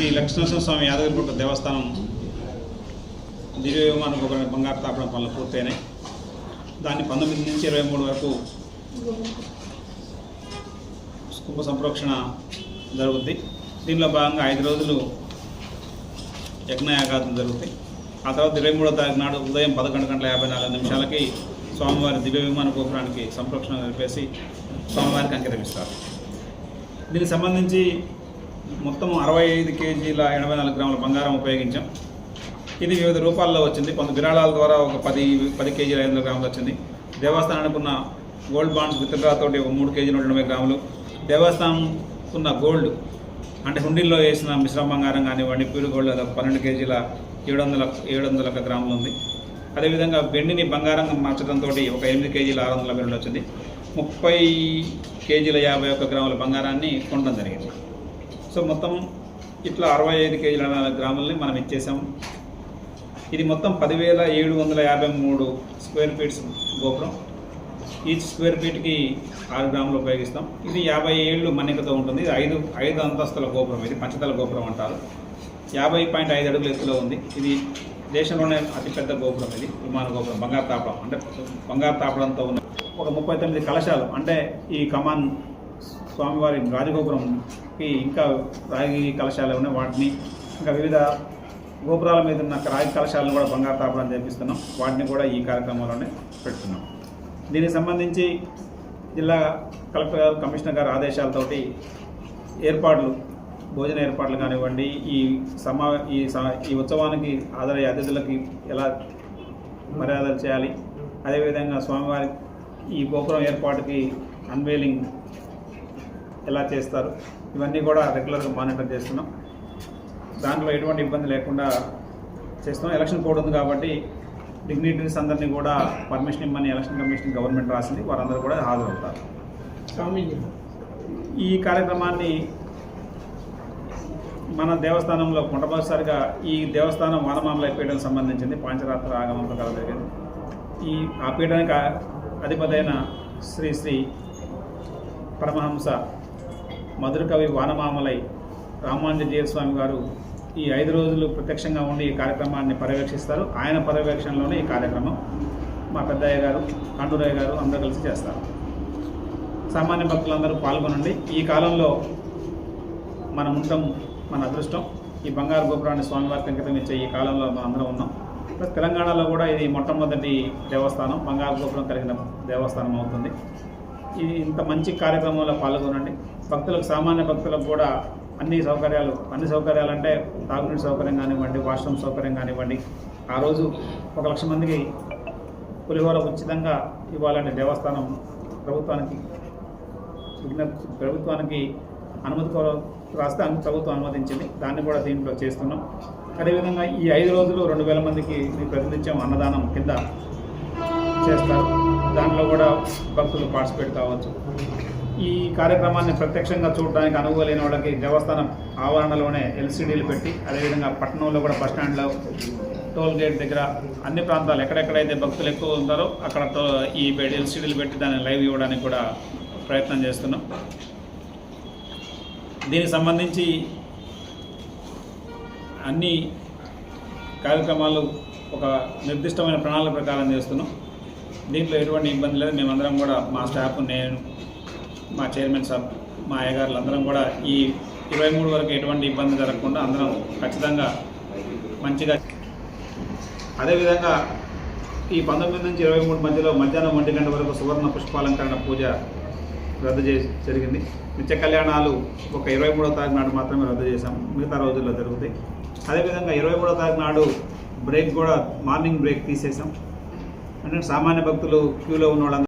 శ్రీ లక్ష్మీనరసింహ స్వామి యాదగిరిగుట్ట దేవస్థానం దివ్య విమాన బంగారు తాపడం పనులు పూర్తయినాయి. దాన్ని పంతొమ్మిది నుంచి ఇరవై మూడు వరకు కుంభ సంప్రోక్షణ జరుగుద్ది. దీనిలో భాగంగా ఐదు రోజులు యజ్ఞయాగాదులు జరుగుతాయి. ఆ తర్వాత ఇరవై మూడో తారీఖు నాడు ఉదయం పదకొండు గంటల యాభై నాలుగు నిమిషాలకి స్వామివారి దివ్య విమాన గోపురానికి సంప్రోక్షణ జరిపేసి స్వామివారికి అంకితమిస్తారు దీనికి సంబంధించి మొత్తం అరవై ఐదు కేజీల ఎనభై నాలుగు గ్రాముల బంగారం ఉపయోగించాం. ఇది వివిధ రూపాల్లో వచ్చింది. కొంత విరాళాల ద్వారా ఒక పది పది కేజీల ఐదు వందల గ్రాములు వచ్చింది. దేవస్థానానికి ఉన్న గోల్డ్ బాండ్స్ విత్డ్రా తోటి ఒక మూడు కేజీ నూట ఎనభై గ్రాములు. దేవస్థానం ఉన్న గోల్డ్ అంటే హుండీల్లో వేసిన మిశ్రమ బంగారం కానివ్వండి ప్యూర్ గోల్డ్ అదొక పన్నెండు కేజీల ఏడు వందల ఏడు వందల ఒక గ్రాములు ఉంది. అదేవిధంగా వెండిని బంగారంగా మార్చడంతో ఒక ఎనిమిది కేజీల ఆరు వందల వెండి వచ్చింది. ముప్పై కేజీల యాభై ఒక్క గ్రాముల బంగారాన్ని కొనడం జరిగింది. సో మొత్తం ఇట్లా అరవై ఐదు కేజీల నాలుగు గ్రాములని మనం ఇచ్చేసాం. ఇది మొత్తం పదివేల ఏడు వందల యాభై మూడు స్క్వేర్ ఫీట్స్ గోపురం. ఈచ్ స్క్వేర్ ఫీట్కి ఆరు గ్రాములు ఉపయోగిస్తాం. ఇది యాభై ఏళ్ళు మన్నికతో ఉంటుంది. ఇది ఐదు ఐదు అంతస్తుల గోపురం. ఇది పంచతల గోపురం అంటారు. యాభై పాయింట్ ఐదు అడుగుల ఎత్తులో ఉంది. ఇది దేశంలోనే అతిపెద్ద గోపురం ఇది విమాన గోపురం బంగారు తాపడం. అంటే బంగారు తాపడంతో ఉన్న ఒక ముప్పై తొమ్మిది కలశాలు. అంటే ఈ కమాన్ స్వామివారి రాజగోపురంకి ఇంకా రాగి కలశాలు ఉన్నాయి. వాటిని ఇంకా వివిధ గోపురాల మీద ఉన్న రాగి కలశాలను కూడా బంగారు తాపడం చేపిస్తున్నాం వాటిని కూడా ఈ కార్యక్రమంలోనే పెడుతున్నాం. దీనికి సంబంధించి జిల్లా కలెక్టర్ గారు కమిషనర్ గారు ఆదేశాలతోటి ఏర్పాట్లు భోజన ఏర్పాట్లు కానివ్వండి ఈ సమా ఈ ఈ ఉత్సవానికి హాజరయ్యే అతిథులకి ఎలా మర్యాదలు చేయాలి? అదేవిధంగా స్వామివారి ఈ గోపురం ఏర్పాటుకి అన్వేలింగ్ ఎలా చేస్తారు? ఇవన్నీ కూడా రెగ్యులర్గా మానిటర్ చేస్తున్నాం. దాంట్లో ఎటువంటి ఇబ్బంది లేకుండా చేస్తున్నాం. ఎలక్షన్ కోడ్ ఉంది కాబట్టి డిగ్నిటరీస్ అందరినీ కూడా పర్మిషన్ ఇమ్మని ఎలక్షన్ కమిషన్ గవర్నమెంట్ రాసింది. వారందరూ కూడా హాజరవుతారు. ఈ కార్యక్రమాన్ని మన దేవస్థానంలో మొట్టమొదటిసారిగా ఈ దేవస్థానం వానమామల పీఠానికి సంబంధించింది. పాంచరాత్ర ఆగమంతో కల జరిగింది. ఈ ఆ పీఠానికి అధిపతి అయిన శ్రీ శ్రీ పరమహంస మధురకవి వానమామలై రామానుజ స్వామి గారు ఈ ఐదు రోజులు ప్రత్యక్షంగా ఉండి ఈ కార్యక్రమాన్ని పర్యవేక్షిస్తారు. ఆయన పర్యవేక్షణలోనే ఈ కార్యక్రమం మా పెద్దయ్య గారు కండూరయ్య గారు అందరూ కలిసి చేస్తారు. సామాన్య భక్తులందరూ పాల్గొనండి. ఈ కాలంలో మనం ఉండటం మన అదృష్టం. ఈ బంగారు గోపురాన్ని స్వామివారికి అంకితం ఇచ్చే ఈ కాలంలో మనం అందరం ఉన్నాం. తెలంగాణలో కూడా ఇది మొట్టమొదటి దేవస్థానం. బంగారు గోపురం కలిగిన దేవస్థానం అవుతుంది. ఇది ఇంత మంచి కార్యక్రమంలో పాల్గొనండి. భక్తులకు సామాన్య భక్తులకు కూడా అన్ని సౌకర్యాలు అన్ని సౌకర్యాలు అంటే తాగునీటి సౌకర్యం కానివ్వండి వాష్రూమ్ సౌకర్యం కానివ్వండి ఆ రోజు ఒక లక్ష మందికి పులిహోర ఉచితంగా ఇవ్వాలంటే దేవస్థానం ప్రభుత్వానికి విజ్ఞప్తి ప్రభుత్వానికి అనుమతి కోర రాస్తే ప్రభుత్వం అనుమతించింది. దాన్ని కూడా దీంట్లో చేస్తున్నాం. అదేవిధంగా ఈ ఐదు రోజులు రెండు వేల మందికి మీ ప్రతినిత్యం అన్నదానం కింద చేస్తారు. దాంట్లో కూడా భక్తులు పార్టిసిపేట్ కావచ్చు. ఈ కార్యక్రమాన్ని ప్రత్యక్షంగా చూడడానికి అనుభవం లేని వాళ్ళకి దేవస్థానం ఆవరణలోనే ఎల్సీడీలు పెట్టి అదేవిధంగా పట్టణంలో కూడా బస్ స్టాండ్లో టోల్ గేట్ దగ్గర అన్ని ప్రాంతాలు ఎక్కడెక్కడైతే భక్తులు ఎక్కువ ఉంటారో అక్కడ ఈ ఎల్సీడీలు పెట్టి దాన్ని లైవ్ ఇవ్వడానికి కూడా ప్రయత్నం చేస్తున్నాం. దీనికి సంబంధించి అన్ని కార్యక్రమాలు ఒక నిర్దిష్టమైన ప్రణాళిక ప్రకారం చేస్తున్నాం. దీంట్లో ఎటువంటి ఇబ్బంది లేదు. మేమందరం కూడా మా స్టాఫ్ నేను మా చైర్మన్ సాబ్ మా అయ్యగారులు అందరం కూడా ఈ ఇరవై మూడు వరకు ఎటువంటి ఇబ్బంది జరగకుండా అందరం ఖచ్చితంగా మంచిగా అదేవిధంగా ఈ పంతొమ్మిది నుంచి ఇరవై మూడు మధ్యలో మధ్యాహ్నం ఒంటి గంట వరకు సువర్ణ పుష్పాలంకరణ పూజ రద్దు చేసి జరిగింది. నిత్య కళ్యాణాలు ఒక ఇరవై మూడో తారీఖు నాడు మాత్రమే రద్దు చేశాం. మిగతా రోజుల్లో జరుగుతాయి. అదేవిధంగా ఇరవై మూడో తారీఖు నాడు బ్రేక్ కూడా మార్నింగ్ బ్రేక్ తీసేసాం అంటే సామాన్య భక్తులు క్యూలో ఉన్న వాళ్ళందరూ